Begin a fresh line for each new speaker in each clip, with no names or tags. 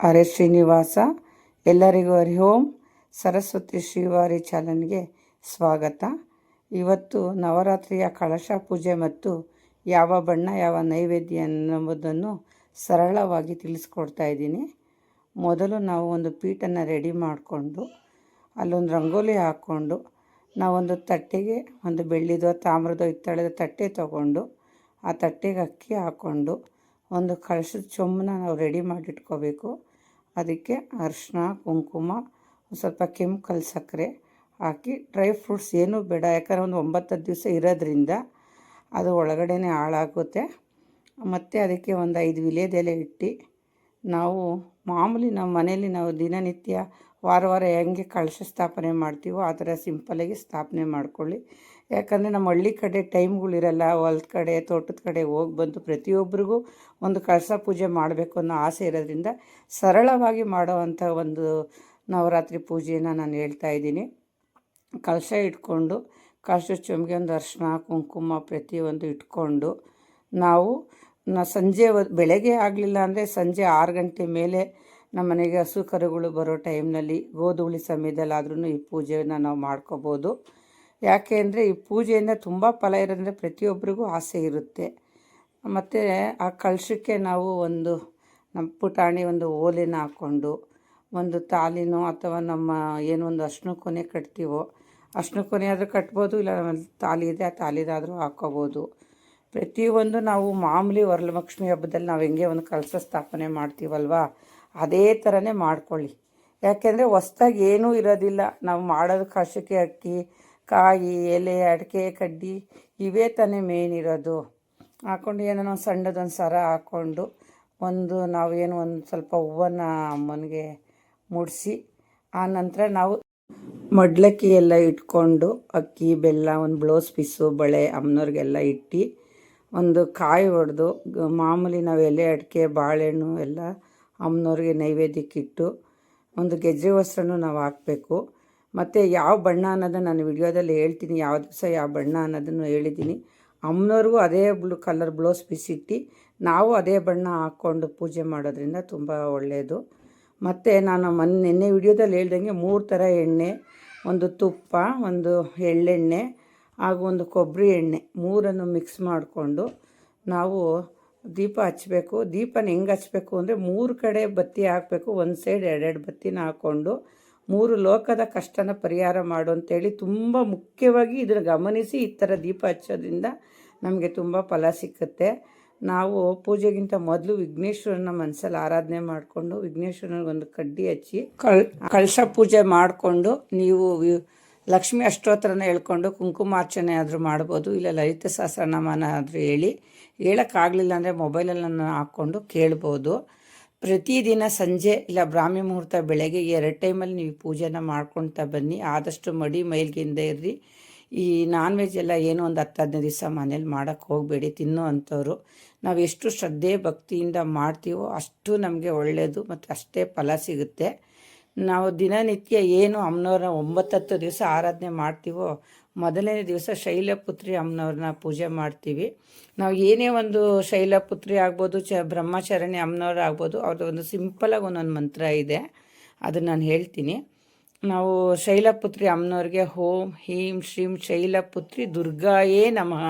ಹರೇ ಶ್ರೀನಿವಾಸ, ಎಲ್ಲರಿಗೂ ಹರಿ ಓಂ. ಸರಸ್ವತಿ ಶ್ರೀವಾರಿ ಚಾನಲ್ಗೆ ಸ್ವಾಗತ. ಇವತ್ತು ನವರಾತ್ರಿಯ ಕಳಶ ಪೂಜೆ ಮತ್ತು ಯಾವ ಬಣ್ಣ, ಯಾವ ನೈವೇದ್ಯ ಎಂಬುದನ್ನು ಸರಳವಾಗಿ ತಿಳಿಸ್ಕೊಡ್ತಾ ಇದ್ದೀನಿ. ಮೊದಲು ನಾವು ಒಂದು ಪೀಠನ್ನು ರೆಡಿ ಮಾಡಿಕೊಂಡು, ಅಲ್ಲೊಂದು ರಂಗೋಲಿ ಹಾಕ್ಕೊಂಡು ನಾವೊಂದು ತಟ್ಟೆಗೆ, ಒಂದು ಬೆಳ್ಳಿದೋ ತಾಮ್ರದೋ ಹಿತ್ತಾಳೆದೋ ತಟ್ಟೆ ತಗೊಂಡು, ಆ ತಟ್ಟೆಗೆ ಅಕ್ಕಿ ಹಾಕ್ಕೊಂಡು ಒಂದು ಕಳಶದ ಚೊಂಬನ್ನ ನಾವು ರೆಡಿ ಮಾಡಿಟ್ಕೋಬೇಕು. ಅದಕ್ಕೆ ಅರಿಶಿನ ಕುಂಕುಮ ಸ್ವಲ್ಪ ಕೆಂಪು ಸಕ್ಕರೆ ಹಾಕಿ ಡ್ರೈ ಫ್ರೂಟ್ಸ್ ಏನೂ ಬೇಡ. ಯಾಕಂದರೆ ಒಂದು ಒಂಬತ್ತು ದಿವಸ ಇರೋದ್ರಿಂದ ಅದು ಒಳಗಡೆನೇ ಹಾಳಾಗುತ್ತೆ. ಮತ್ತು ಅದಕ್ಕೆ ಒಂದು ಐದು ವಿಲೇದೆಲೆ ಇಟ್ಟು ನಾವು ಮಾಮೂಲಿ ನಮ್ಮ ಮನೇಲಿ ನಾವು ದಿನನಿತ್ಯ ವಾರ ವಾರ ಹೆಂಗೆ ಕಳಶ ಸ್ಥಾಪನೆ ಮಾಡ್ತೀವೋ ಆ ಥರ ಸಿಂಪಲಾಗಿ ಸ್ಥಾಪನೆ ಮಾಡ್ಕೊಳ್ಳಿ. ಯಾಕಂದರೆ ನಮ್ಮ ಹಳ್ಳಿ ಕಡೆ ಟೈಮ್ಗಳಿರಲ್ಲ ಹೊಲದ ಕಡೆ, ತೋಟದ ಕಡೆ ಹೋಗಿ ಬಂದು ಪ್ರತಿಯೊಬ್ಬರಿಗೂ ಒಂದು ಕಳಸ ಪೂಜೆ ಮಾಡಬೇಕು ಅನ್ನೋ ಆಸೆ ಇರೋದ್ರಿಂದ ಸರಳವಾಗಿ ಮಾಡೋವಂಥ ಒಂದು ನವರಾತ್ರಿ ಪೂಜೆಯನ್ನು ನಾನು ಹೇಳ್ತಾ ಇದ್ದೀನಿ. ಕಳಶ ಇಟ್ಕೊಂಡು ಕಳಶ ಚೊಂಬಿಗೆ ಒಂದು ಅರ್ಶಿನ ಕುಂಕುಮ ಪ್ರತಿಯೊಂದು ಇಟ್ಕೊಂಡು ನಾವು ನ ಸಂಜೆ ಬೆಳಗ್ಗೆ ಆಗಲಿಲ್ಲ ಅಂದರೆ ಸಂಜೆ ಆರು ಗಂಟೆ ಮೇಲೆ ನಮ್ಮ ಮನೆಗೆ ಹಸು ಕರುಗಳು ಬರೋ ಟೈಮ್ನಲ್ಲಿ ಗೋಧೂಳಿ ಸಮಯದಲ್ಲಾದ್ರೂ ಈ ಪೂಜೆಯನ್ನು ನಾವು ಮಾಡ್ಕೋಬೋದು. ಯಾಕೆ ಅಂದರೆ ಈ ಪೂಜೆಯಿಂದ ತುಂಬ ಫಲ ಇರೋದ್ರೆ ಪ್ರತಿಯೊಬ್ಬರಿಗೂ ಆಸೆ ಇರುತ್ತೆ. ಮತ್ತು ಆ ಕಳಶಕ್ಕೆ ನಾವು ಒಂದು ನಮ್ಮ ಪುಟಾಣಿ ಒಂದು ಓಲೆನ ಹಾಕ್ಕೊಂಡು ಒಂದು ತಾಲಿನೋ ಅಥವಾ ನಮ್ಮ ಏನು ಒಂದು ಅರ್ಶಿನ ಕೊನೆ ಕಟ್ತೀವೋ ಅರ್ಶಿನ ಕೊನೆ ಆದರೂ ಕಟ್ಬೋದು, ಇಲ್ಲ ನಮ್ಮಲ್ಲಿ ತಾಲಿ ಇದೆ ಆ ತಾಲಿದಾದರೂ ಹಾಕ್ಕೋಬೋದು ಪ್ರತಿಯೊಂದು ನಾವು ಮಾಮೂಲಿ ವರಲಕ್ಷ್ಮಿ ಹಬ್ಬದಲ್ಲಿ ನಾವು ಹೆಂಗೆ ಒಂದು ಕಲಶ ಸ್ಥಾಪನೆ ಮಾಡ್ತೀವಲ್ವ, ಅದೇ ಥರನೇ ಮಾಡ್ಕೊಳ್ಳಿ. ಯಾಕೆಂದರೆ ಹೊಸ್ದಾಗಿ ಏನೂ ಇರೋದಿಲ್ಲ. ನಾವು ಮಾಡೋದು ಕಳಶಕ್ಕೆ ಅಕ್ಕಿ ಕಾಯಿ, ಎಲೆ, ಅಡಿಕೆ, ಕಡ್ಡಿ ಇವೇ ತಾನೇ ಮೇನ್ ಇರೋದು. ಹಾಕ್ಕೊಂಡು ಏನೋ ಸಣ್ಣದೊಂದು ಸರ ಹಾಕ್ಕೊಂಡು ಒಂದು ನಾವು ಏನು ಒಂದು ಸ್ವಲ್ಪ ಹೂವನ್ನು ಅಮ್ಮನಿಗೆ ಮುಡಿಸಿ, ಆ ನಂತರ ನಾವು ಮಡ್ಲಕ್ಕಿ ಎಲ್ಲ ಇಟ್ಕೊಂಡು ಅಕ್ಕಿ, ಬೆಲ್ಲ, ಒಂದು ಬ್ಲೌಸ್ ಪೀಸು ಬಳೆ ಅಮ್ಮನವ್ರಿಗೆಲ್ಲ ಇಟ್ಟು ಒಂದು ಕಾಯಿ ಹೊಡೆದು ಮಾಮೂಲಿ ನಾವು ಎಲೆ, ಅಡಿಕೆ, ಬಾಳೆಹಣ್ಣು ಎಲ್ಲ ಅಮ್ಮನವ್ರಿಗೆ ನೈವೇದ್ಯಕ್ಕಿಟ್ಟು ಒಂದು ಗೆಜ್ಜೆ ವಸ್ತ್ರನೂ ನಾವು ಹಾಕಬೇಕು. ಮತ್ತು ಯಾವ ಬಣ್ಣ ಅನ್ನೋದನ್ನು ನಾನು ವಿಡಿಯೋದಲ್ಲಿ ಹೇಳ್ತೀನಿ, ಯಾವ ದಿವಸ ಯಾವ ಬಣ್ಣ ಅನ್ನೋದನ್ನು ಹೇಳಿದ್ದೀನಿ. ಅಮ್ಮನವ್ರಿಗೂ ಅದೇ ಬ್ಲೂ ಕಲರ್ ಬ್ಲೌಸ್ ಪೀಸ್ ಇಟ್ಟು ನಾವು ಅದೇ ಬಣ್ಣ ಹಾಕ್ಕೊಂಡು ಪೂಜೆ ಮಾಡೋದ್ರಿಂದ ತುಂಬ ಒಳ್ಳೆಯದು. ಮತ್ತು ನಾನು ಮೊನ್ನೆ ನಿನ್ನೆ ವಿಡಿಯೋದಲ್ಲಿ ಹೇಳ್ದಂಗೆ ಮೂರು ಥರ ಎಣ್ಣೆ, ಒಂದು ತುಪ್ಪ, ಒಂದು ಎಳ್ಳೆಣ್ಣೆ, ಹಾಗೂ ಒಂದು ಕೊಬ್ಬರಿ ಎಣ್ಣೆ ಮೂರನ್ನು ಮಿಕ್ಸ್ ಮಾಡಿಕೊಂಡು ನಾವು ದೀಪ ಹಚ್ಚಬೇಕು ದೀಪನ ಹೆಂಗೆ ಹಚ್ಚಬೇಕು ಅಂದರೆ ಮೂರು ಕಡೆ ಬತ್ತಿ ಹಾಕಬೇಕು, ಒಂದು ಸೈಡ್ ಎರಡೆರಡು ಬತ್ತಿನ ಹಾಕ್ಕೊಂಡು ಮೂರು ಲೋಕದ ಕಷ್ಟನ ಪರಿಹಾರ ಮಾಡು ಅಂತೇಳಿ ತುಂಬ ಮುಖ್ಯವಾಗಿ ಇದನ್ನು ಗಮನಿಸಿ ಈ ಥರ ದೀಪ ಹಚ್ಚೋದ್ರಿಂದ ನಮಗೆ ತುಂಬ ಫಲ ಸಿಕ್ಕುತ್ತೆ. ನಾವು ಪೂಜೆಗಿಂತ ಮೊದಲು ವಿಘ್ನೇಶ್ವರನ ಮನಸ್ಸಲ್ಲಿ ಆರಾಧನೆ ಮಾಡಿಕೊಂಡು ವಿಘ್ನೇಶ್ವರನಿಗೊಂದು ಕಡ್ಡಿ ಹಚ್ಚಿ ಕಳ್ ಕಳಶ ಪೂಜೆ ಮಾಡಿಕೊಂಡು ನೀವು ಲಕ್ಷ್ಮಿ ಅಷ್ಟೋತ್ತರನ ಹೇಳ್ಕೊಂಡು ಕುಂಕುಮಾರ್ಚನೆ ಆದರೂ ಮಾಡ್ಬೋದು, ಇಲ್ಲ ಲಲಿತ ಸಹಸ್ರನಾಮನ ಆದರೂ ಹೇಳಿ ಹೇಳೋಕ್ಕಾಗಲಿಲ್ಲ ಅಂದರೆ ಮೊಬೈಲಲ್ಲಿ ಹಾಕ್ಕೊಂಡು ಕೇಳ್ಬೋದು. ಪ್ರತಿದಿನ ಸಂಜೆ ಇಲ್ಲ, ಬ್ರಾಹ್ಮಿ ಮುಹೂರ್ತ ಬೆಳಗ್ಗೆ ಎರಡು ಟೈಮಲ್ಲಿ ನೀವು ಪೂಜೆನ ಮಾಡ್ಕೊಳ್ತಾ ಬನ್ನಿ. ಆದಷ್ಟು ಮಡಿ ಮೈಲ್ಗಿಂದ ಇರ್ರಿ. ಈ ನಾನ್ ವೆಜ್ ಎಲ್ಲ ಏನೋ ಒಂದು ಹತ್ತು ಹದಿನೈದು ದಿವಸ ಮನೇಲಿ ಮಾಡೋಕ್ಕೆ ಹೋಗಬೇಡಿ, ತಿನ್ನೋ ಅಂಥವ್ರು. ನಾವು ಎಷ್ಟು ಶ್ರದ್ಧೆ ಭಕ್ತಿಯಿಂದ ಮಾಡ್ತೀವೋ ಅಷ್ಟು ನಮಗೆ ಒಳ್ಳೆಯದು ಮತ್ತು ಅಷ್ಟೇ ಫಲ ಸಿಗುತ್ತೆ. ನಾವು ದಿನನಿತ್ಯ ಏನು ಅಮ್ಮನವ್ರನ್ನ ಒಂಬತ್ತತ್ತು ದಿವಸ ಆರಾಧನೆ ಮಾಡ್ತೀವೋ ಮೊದಲನೇ ದಿವಸ ಶೈಲಪುತ್ರಿ ಅಮ್ಮನವ್ರನ್ನ ಪೂಜೆ ಮಾಡ್ತೀವಿ. ನಾವು ಏನೇ ಒಂದು ಶೈಲಪುತ್ರಿ ಆಗ್ಬೋದು, ಚ ಬ್ರಹ್ಮಚರಣಿ ಅಮ್ಮನವ್ರು ಆಗ್ಬೋದು ಅವ್ರದ್ದು ಒಂದು ಸಿಂಪಲಾಗಿ ಒಂದೊಂದು ಮಂತ್ರ ಇದೆ. ಅದನ್ನು ನಾನು ಹೇಳ್ತೀನಿ. ನಾವು ಶೈಲಪುತ್ರಿ ಅಮ್ಮನವ್ರಿಗೆ ಹೋಂ ಹೀಂ, ಶ್ರೀಂ, ಶೈಲಪುತ್ರಿ ದುರ್ಗಾಯೇ ನಮಃ.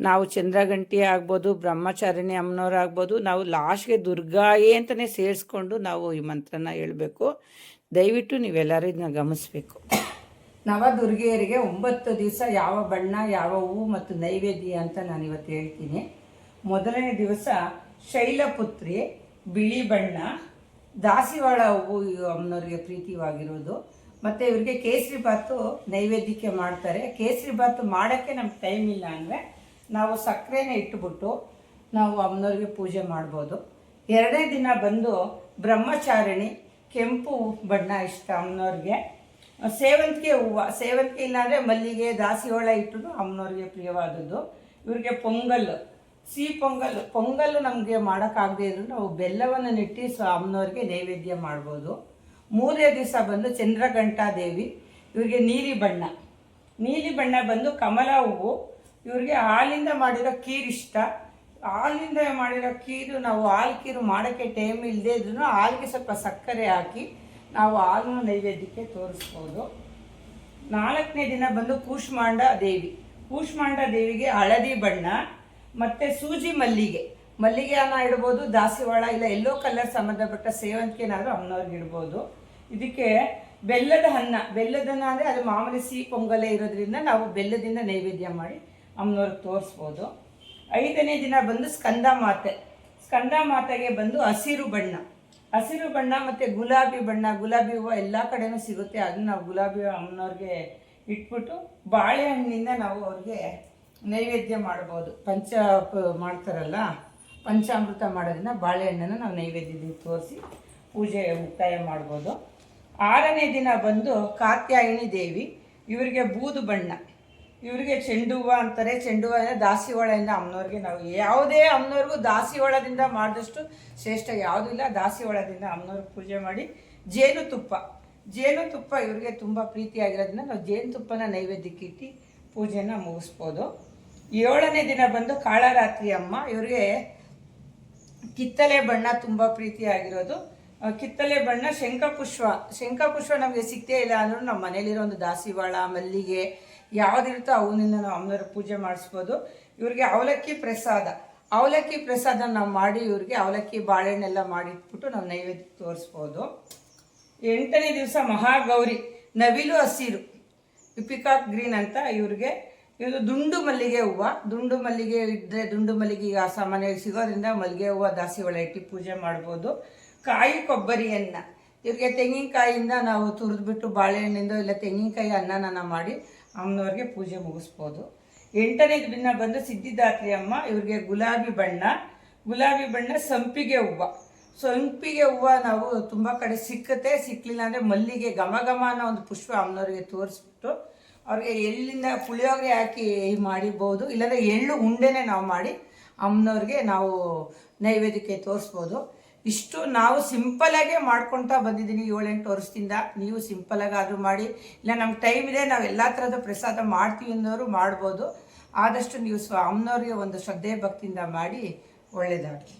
ನಾವು ಚಂದ್ರಗಂಟಿ ಆಗ್ಬೋದು, ಬ್ರಹ್ಮಚಾರಿಣಿ ಅಮ್ಮನವ್ರು ಆಗ್ಬೋದು, ನಾವು ಲಾಸ್ಟ್ಗೆ ದುರ್ಗಾಯೇ ಅಂತಲೇ ಸೇರಿಸ್ಕೊಂಡು ನಾವು ಈ ಮಂತ್ರನ ಹೇಳಬೇಕು. ದಯವಿಟ್ಟು ನೀವೆಲ್ಲರೂ ಇದನ್ನ ಗಮನಿಸ್ಬೇಕು. ನವದುರ್ಗೆಯರಿಗೆ ಒಂಬತ್ತು ದಿವಸ ಯಾವ ಬಣ್ಣ, ಯಾವ ಹೂವು ಮತ್ತು ನೈವೇದ್ಯ ಅಂತ ನಾನು ಇವತ್ತು ಹೇಳ್ತೀನಿ. ಮೊದಲನೇ ದಿವಸ ಶೈಲಪುತ್ರಿ, ಬಿಳಿ ಬಣ್ಣ, ದಾಸಿವಾಳ ಹೂವು ಅಮ್ಮನವ್ರಿಗೆ ಪ್ರೀತಿವಾಗಿರೋದು. ಮತ್ತು ಇವರಿಗೆ ಕೇಸರಿ ಬಾತು ನೈವೇದ್ಯಕ್ಕೆ ಮಾಡ್ತಾರೆ. ಕೇಸರಿ ಬಾತು ಮಾಡೋಕ್ಕೆ ನಮ್ಗೆ ಟೈಮ್ ಇಲ್ಲ ಅಂದರೆ ನಾವು ಸಕ್ಕರೆನೇ ಇಟ್ಟುಬಿಟ್ಟು ನಾವು ಅಮ್ಮನವ್ರಿಗೆ ಪೂಜೆ ಮಾಡ್ಬೋದು. ಎರಡನೇ ದಿನ ಬಂದು ಬ್ರಹ್ಮಚಾರಿಣಿ, ಕೆಂಪು ಬಣ್ಣ ಇಷ್ಟ ಅಮ್ಮನವ್ರಿಗೆ. ಸೇವಂತಿಗೆ ಹೂವು, ಸೇವಂತಿಗೆ ಇಲ್ಲಾಂದರೆ ಮಲ್ಲಿಗೆ ದಾಸಿವಾಳ ಇಟ್ಟು ಅಮ್ಮನವ್ರಿಗೆ ಪ್ರಿಯವಾದದ್ದು. ಇವ್ರಿಗೆ ಪೊಂಗಲ್, ಸಿಹಿ ಪೊಂಗಲ್ ಪೊಂಗಲ್ ನಮಗೆ ಮಾಡೋಕ್ಕಾಗದೇ ಇದ್ರು ನಾವು ಬೆಲ್ಲವನ್ನು ನೆಟ್ಟಿ ಸೊ ಅಮ್ಮನವ್ರಿಗೆ ನೈವೇದ್ಯ ಮಾಡ್ಬೋದು. ಮೂರನೇ ದಿವಸ ಬಂದು ಚಂದ್ರಘಂಟಾ ದೇವಿ, ಇವ್ರಿಗೆ ನೀಲಿ ಬಣ್ಣ. ನೀಲಿ ಬಣ್ಣ ಬಂದು ಕಮಲ ಹೂವು, ಇವ್ರಿಗೆ ಹಾಲಿಂದ ಮಾಡಿರೋ ಕೀರ್ ಇಷ್ಟ. ಹಾಲಿಂದ ಮಾಡಿರೋ ಕೀರು ನಾವು ಹಾಲು ಕೀರು ಮಾಡೋಕ್ಕೆ ಟೈಮ್ ಇಲ್ಲದೇ ಇದ್ರೂ ಹಾಲಿಗೆ ಸ್ವಲ್ಪ ಸಕ್ಕರೆ ಹಾಕಿ ನಾವು ಹಾಲು ನೈವೇದ್ಯಕ್ಕೆ ತೋರಿಸ್ಬೋದು. ನಾಲ್ಕನೇ ದಿನ ಬಂದು ಕೂಷ್ಮಾಂಡ ದೇವಿ. ಕೂಷ್ಮಾಂಡ ದೇವಿಗೆ ಹಳದಿ ಬಣ್ಣ, ಮತ್ತು ಸೂಜಿ ಮಲ್ಲಿಗೆ. ಮಲ್ಲಿಗೆ ಅನ್ನ ಇಡ್ಬೋದು, ದಾಸಿವಾಳ, ಇಲ್ಲ ಎಲ್ಲೋ ಕಲರ್ ಸಂಬಂಧಪಟ್ಟ ಸೇವಂತಿಗೆನಾದರೂ ಅಮ್ಮನವ್ರಿಗೆ ಇಡ್ಬೋದು. ಇದಕ್ಕೆ ಬೆಲ್ಲದ ಅನ್ನ ಬೆಲ್ಲದ ಅನ್ನ ಅಂದರೆ ಅದು ಮಾಮೂಲಿ ಸಿಹಿ ಪೊಂಗಲೆ ಇರೋದ್ರಿಂದ ನಾವು ಬೆಲ್ಲದಿಂದ ನೈವೇದ್ಯ ಮಾಡಿ ಅಮ್ಮನವ್ರಿಗೆ ತೋರಿಸ್ಬೋದು. ಐದನೇ ದಿನ ಬಂದು ಸ್ಕಂದ ಮಾತೆ. ಸ್ಕಂದ ಮಾತೆಗೆ ಬಂದು ಹಸಿರು ಬಣ್ಣ. ಹಸಿರು ಬಣ್ಣ ಮತ್ತು ಗುಲಾಬಿ ಬಣ್ಣ, ಗುಲಾಬಿ ಹೂವು ಎಲ್ಲ ಕಡೆನೂ ಸಿಗುತ್ತೆ. ಅದನ್ನ ನಾವು ಗುಲಾಬಿ ಅಮ್ಮನವ್ರಿಗೆ ಇಟ್ಬಿಟ್ಟು ಬಾಳೆಹಣ್ಣಿನಿಂದ ನಾವು ಅವ್ರಿಗೆ ನೈವೇದ್ಯ ಮಾಡ್ಬೋದು. ಪಂಚ ಮಾಡ್ತಾರಲ್ಲ, ಪಂಚಾಮೃತ ಮಾಡೋದನ್ನ ಬಾಳೆಹಣ್ಣನ್ನು ನಾವು ನೈವೇದ್ಯದಲ್ಲಿ ತೋರಿಸಿ ಪೂಜೆ ಮುಕ್ತಾಯ ಮಾಡ್ಬೋದು. ಆರನೇ ದಿನ ಬಂದು ಕಾತ್ಯಾಯಿನಿ ದೇವಿ, ಇವರಿಗೆ ಬೂದು ಬಣ್ಣ. ಇವರಿಗೆ ಚೆಂಡು ಹೂವು ಅಂತಾರೆ. ಚೆಂಡು ಅಂದರೆ ದಾಸಿವಾಳದಿಂದ ಅಮ್ಮನವ್ರಿಗೆ ನಾವು ಯಾವುದೇ ಅಮ್ಮನವ್ರಿಗೂ ದಾಸಿವಾಳದಿಂದ ಮಾಡಿದಷ್ಟು ಶ್ರೇಷ್ಠ. ಯಾವುದೂ ಇಲ್ಲ, ದಾಸಿವಾಳದಿಂದ ಅಮ್ಮನವ್ರಿಗೆ ಪೂಜೆ ಮಾಡಿ. ಜೇನುತುಪ್ಪ. ಜೇನುತುಪ್ಪ ಇವರಿಗೆ ತುಂಬ ಪ್ರೀತಿಯಾಗಿರೋದ್ರಿಂದ ನಾವು ಜೇನುತುಪ್ಪನ ನೈವೇದ್ಯಕ್ಕೆ ಇಟ್ಟು ಪೂಜೆನ ಮುಗಿಸ್ಬೋದು. ಏಳನೇ ದಿನ ಬಂದು ಕಾಳರಾತ್ರಿ ಅಮ್ಮ. ಇವರಿಗೆ ಕಿತ್ತಲೆ ಬಣ್ಣ ತುಂಬ ಪ್ರೀತಿಯಾಗಿರೋದು. ಕಿತ್ತಲೆ ಬಣ್ಣ ಶಂಖಪುಷ್ಪ. ಶಂಖಪುಷ್ಪ ನಮಗೆ ಸಿಗ್ತೇ ಇಲ್ಲ ಅಂದ್ರೂ ನಮ್ಮ ಮನೇಲಿರೋ ಒಂದು ದಾಸಿವಾಳ, ಮಲ್ಲಿಗೆ ಯಾವುದಿರುತ್ತೋ ಅವನಿಂದ ನಾವು ಅಮ್ಮನವ್ರ ಪೂಜೆ ಮಾಡಿಸ್ಬೋದು. ಇವ್ರಿಗೆ ಅವಲಕ್ಕಿ ಪ್ರಸಾದ. ಅವಲಕ್ಕಿ ಪ್ರಸಾದ ನಾವು ಮಾಡಿ ಇವ್ರಿಗೆ ಅವಲಕ್ಕಿ ಬಾಳೆಹಣ್ಣೆಲ್ಲ ಮಾಡಿಟ್ಬಿಟ್ಟು ನಾವು ನೈವೇದ್ಯ ತೋರಿಸ್ಬೋದು. ಎಂಟನೇ ದಿವಸ ಮಹಾಗೌರಿ, ನವಿಲು ಹಸಿರು ಪಿಕಾಕ್ ಗ್ರೀನ್ ಅಂತ ಇವ್ರಿಗೆ. ಇದು ದುಂಡು ಮಲ್ಲಿಗೆ ಹೂವು. ದುಂಡು ಮಲ್ಲಿಗೆ ಇದ್ದರೆ ದುಂಡು ಮಲ್ಲಿಗೆ ಈಗ ಸಾಮಾನ್ಯವಾಗಿ ಸಿಗೋದ್ರಿಂದ ಮಲ್ಲಿಗೆ ಹೂವು, ದಾಸಿ ಒಳ ಇಟ್ಟು ಪೂಜೆ ಮಾಡ್ಬೋದು. ಕಾಯಿ ಕೊಬ್ಬರಿಯನ್ನು ಇವ್ರಿಗೆ ತೆಂಗಿನಕಾಯಿಯಿಂದ ನಾವು ತುರಿದ್ಬಿಟ್ಟು ಬಾಳೆಹಣ್ಣಿಂದ ಇಲ್ಲ ತೆಂಗಿನಕಾಯಿ ಅನ್ನನ ಮಾಡಿ ಅಮ್ಮನವ್ರಿಗೆ ಪೂಜೆ ಮುಗಿಸ್ಬೋದು. ಎಂಟನೇ ದಿನ ಬಂದು ಸಿದ್ಧಿದಾತ್ರಿ ಅಮ್ಮ, ಇವ್ರಿಗೆ ಗುಲಾಬಿ ಬಣ್ಣ. ಗುಲಾಬಿ ಬಣ್ಣ ಸಂಪಿಗೆ ಹೂವು. ಸಂಪಿಗೆ ಹೂವು ನಾವು ತುಂಬ ಕಡೆ ಸಿಕ್ಕತ್ತೆ ಸಿಕ್ಕಲಿಲ್ಲ ಅಂದರೆ ಮಲ್ಲಿಗೆ ಘಮ ಘಮ ಅನ್ನೋ ಒಂದು ಪುಷ್ಪ ಅಮ್ಮನವ್ರಿಗೆ ತೋರಿಸ್ಬಿಟ್ಟು ಅವ್ರಿಗೆ ಎಳ್ಳಿಂದ ಪುಳಿಯೋಗರೆ ಹಾಕಿ ಮಾಡಿಬೋದು ಇಲ್ಲಾಂದರೆ ಎಳ್ಳು ಉಂಡೆನೇ ನಾವು ಮಾಡಿ ಅಮ್ಮನವ್ರಿಗೆ ನಾವು ನೈವೇದ್ಯಕ್ಕೆ ತೋರಿಸ್ಬೋದು. ಇಷ್ಟು ನಾವು ಸಿಂಪಲಾಗೆ ಮಾಡ್ಕೊಳ್ತಾ ಬಂದಿದ್ದೀನಿ ಏಳೆಂಟು ವರ್ಷದಿಂದ. ನೀವು ಸಿಂಪಲಾಗಾದರೂ ಮಾಡಿ. ಇಲ್ಲ, ನಮ್ಗೆ ಟೈಮ್ ಇದೆ, ನಾವು ಎಲ್ಲ ಥರದ ಪ್ರಸಾದ ಮಾಡ್ತೀವಿ ಅನ್ನೋರು ಮಾಡ್ಬೋದು. ಆದಷ್ಟು ನೀವು ಸ್ವಾಮಿನವ್ರಿಗೆ ಒಂದು ಶ್ರದ್ಧೆ ಭಕ್ತಿಯಿಂದ ಮಾಡಿ ಒಳ್ಳೆಯದಾಗಲಿ